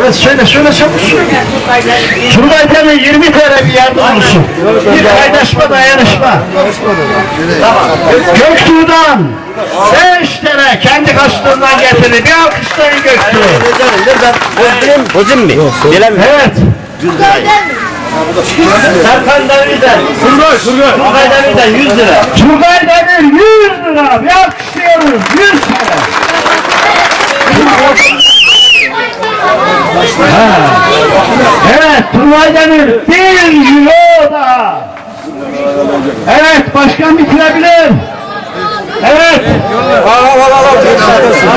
Evet söyle söyle çabuk söyle. Turgay Demir 20 TL bir yardım olsun. Bir kaynaşma dayanışma. Göktuğ'dan 5 TL kendi kaçtığından getirdi. Bir alkışlayın Göktuğ. Bozayım mı? Gelen mi? Evet. Serkan Demir'den. Turgay, Turgay. Turgay Demir'den 100 lira. Turgay Demir 100 lira. Bir alkışlıyoruz. 100 TL. Ha. Demir 1 euro daha. Evet, başkan bitirebilir. Evet.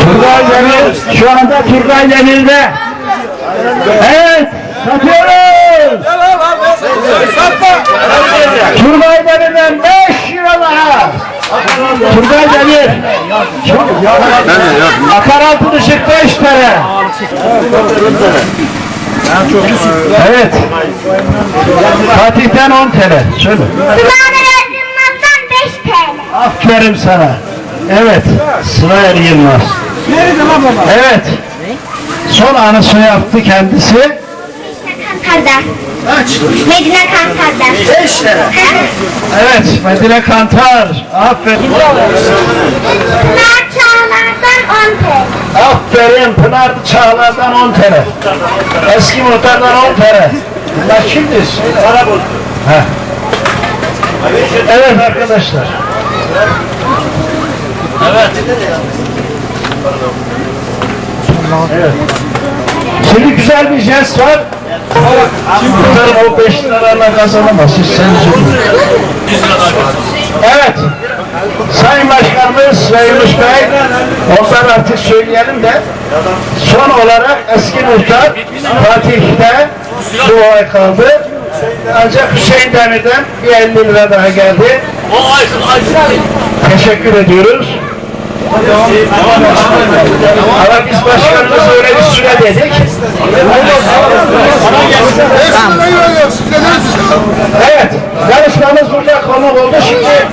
Turgay Demir, şu anda Turgay Demir'de. Evet, satıyoruz. Turgay Demir'den 5 euro daha. Turgay Demir. Akaraltı ışık 5 TL. Evet. Fatih'ten 10 TL. Söyle. Sıla'nın Yılmaz'dan 5 TL. Aferin sana. Evet. Sıra Er Yılmaz. Evet. Son anısı yaptı kendisi. Kantar'dan. Medine Kantar'dan. 5 lira. Evet. Medine Kantar. Aferin. Pınar Çağlar'dan 10 TL. Aferin Pınar Çağlar'dan 10 TL. Eski muhtardan 10 TL. Bunlar kimdir? Para bul. Evet arkadaşlar. Evet. Şimdi güzel bir jest var. Muhtarın o 5 liralarla kazanamaz. Siz sen üzülün. Evet. Sayın Başkanımız Yunus Bey, ondan artık söyleyelim de son olarak eski muhtar Fatih'te bu ay kaldı. Ancak Hüseyin Demir'den bir 50 lira daha geldi. Teşekkür ediyoruz. Ama biz başkanımıza öyle bir süre dedik. Evet, konuk oldu. Şimdi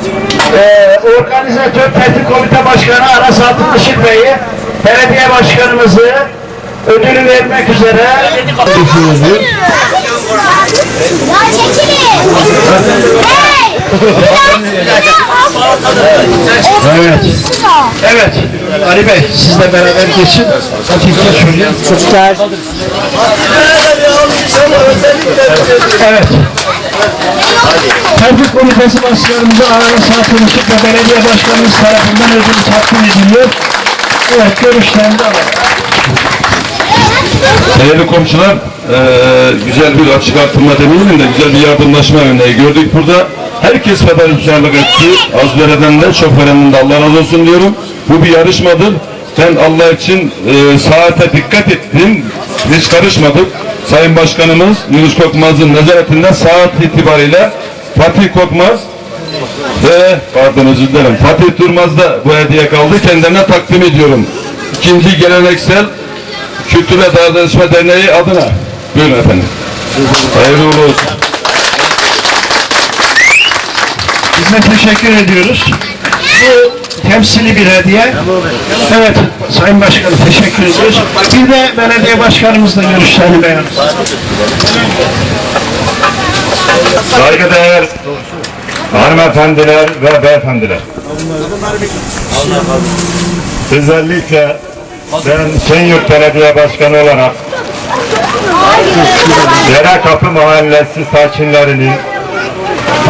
e, organizatör Tehdit Komite Başkanı Aras Altın Işık Bey'i, belediye başkanımızı ödülü vermek üzere Ya çekilin. Hey! Evet. Evet. Ali Bey sizle beraber geçin. Fatih'te söyleyin. Çocuklar. Evet. Tehdit Komitesi Başkanımıza Aras Altın Işık ve belediye başkanımız tarafından ödül takdim ediliyor. Evet görüşlerini alalım. Değerli komşular, eee, güzel bir açık artırma demeyelim de güzel bir yardımlaşma örneği gördük burada. Herkes fedakarlık etti. Az verenden de çok verenden de Allah razı olsun diyorum. Bu bir yarışmadır. Ben Allah için eee, saate dikkat ettim. Hiç karışmadık. Sayın Başkanımız Yunus Korkmaz'ın nezaretinde saat itibariyle Fatih Korkmaz ve pardon özür dilerim Fatih Durmaz da bu hediye kaldı. Kendilerine takdim ediyorum. İkinci geleneksel Kültür ve Dayanışma Derneği adına. Buyurun efendim. Hayırlı olsun. Size teşekkür ediyoruz. Bu temsili bir hediye. Evet, Sayın Başkanım teşekkür ediyoruz. Bir de belediye başkanımızla görüşlerini beyan. Saygıdeğer hanımefendiler ve beyefendiler. Özellikle ben Şenyurt Belediye Başkanı olarak Dere Kapı Mahallesi sakinlerini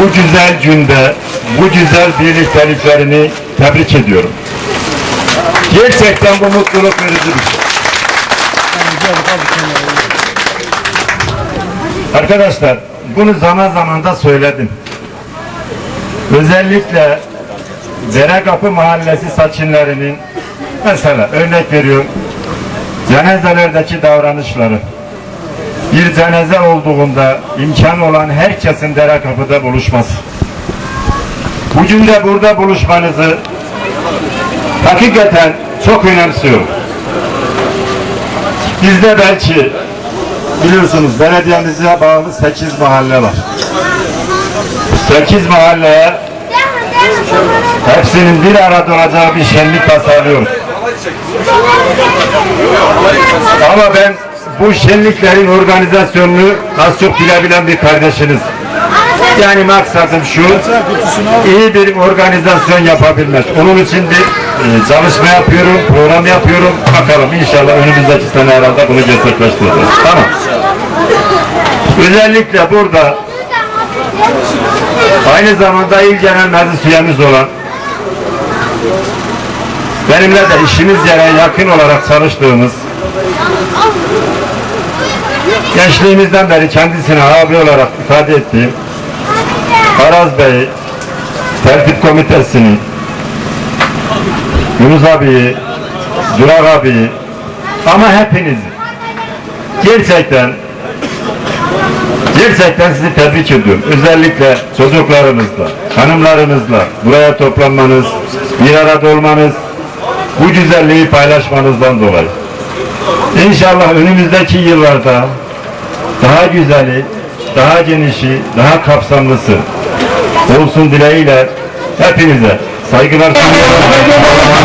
bu güzel günde bu güzel birlikteliklerini tebrik ediyorum. Gerçekten bu mutluluk verici bir şey. Arkadaşlar bunu zaman zaman da söyledim. Özellikle Derekapı Mahallesi sakinlerinin mesela örnek veriyorum cenazelerdeki davranışları bir cenaze olduğunda imkan olan herkesin Derekapı'da buluşması. Bugün de burada buluşmanızı hakikaten çok önemsiyorum. Bizde belki biliyorsunuz belediyemize bağlı 8 mahalle var. 8 mahalleye hepsinin bir arada olacağı bir şenlik tasarlıyoruz. Ama ben bu şenliklerin organizasyonunu az çok bilebilen bir kardeşiniz. Yani maksadım şu, iyi bir organizasyon yapabilmek. Onun için bir e, çalışma yapıyorum, program yapıyorum. Bakalım inşallah önümüzdeki sene herhalde bunu gerçekleştireceğiz. Tamam. Özellikle burada aynı zamanda il genel meclis üyemiz olan benimle de işimiz yere yakın olarak çalıştığımız gençliğimizden beri kendisine abi olarak ifade ettiğim Araz Bey, tertip komitesini, Yunus abiyi, Durak abiyi ama hepinizi gerçekten gerçekten sizi tebrik ediyorum. Özellikle çocuklarınızla, hanımlarınızla buraya toplanmanız, bir arada olmanız, bu güzelliği paylaşmanızdan dolayı. İnşallah önümüzdeki yıllarda daha güzeli, daha genişi, daha kapsamlısı olsun dileğiyle hepinize saygılar sunuyorum.